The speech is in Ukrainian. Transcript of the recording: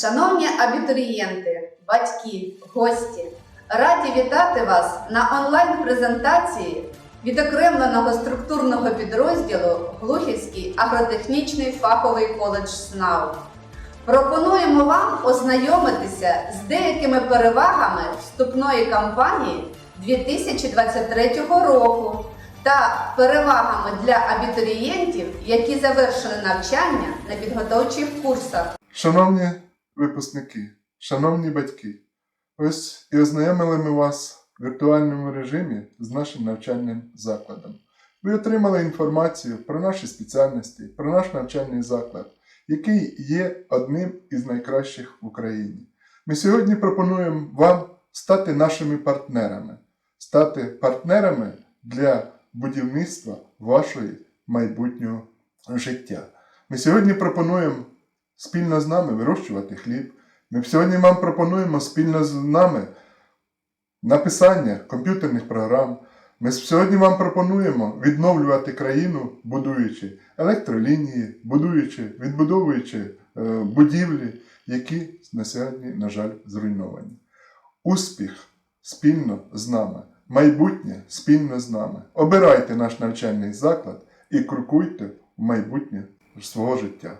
Шановні абітурієнти, батьки, гості, раді вітати вас на онлайн-презентації відокремленого структурного підрозділу Глухівський агротехнічний фаховий коледж СНАУ. Пропонуємо вам ознайомитися з деякими перевагами вступної кампанії 2023 року та перевагами для абітурієнтів, які завершили навчання на підготовчих курсах. Шановні випускники, шановні батьки, ось і ознайомили ми вас в віртуальному режимі з нашим навчальним закладом. Ви отримали інформацію про наші спеціальності, про наш навчальний заклад, який є одним із найкращих в Україні. Ми сьогодні пропонуємо вам стати нашими партнерами, стати партнерами для будівництва вашої майбутнього життя. Ми сьогодні пропонуємо спільно з нами вирощувати хліб. Ми сьогодні вам пропонуємо спільно з нами написання комп'ютерних програм. Ми сьогодні вам пропонуємо відновлювати країну, будуючи електролінії, будуючи, відбудовуючи е, будівлі, які на сьогодні, на жаль, зруйновані. Успіх спільно з нами, майбутнє спільно з нами. Обирайте наш навчальний заклад і крокуйте в майбутнє свого життя.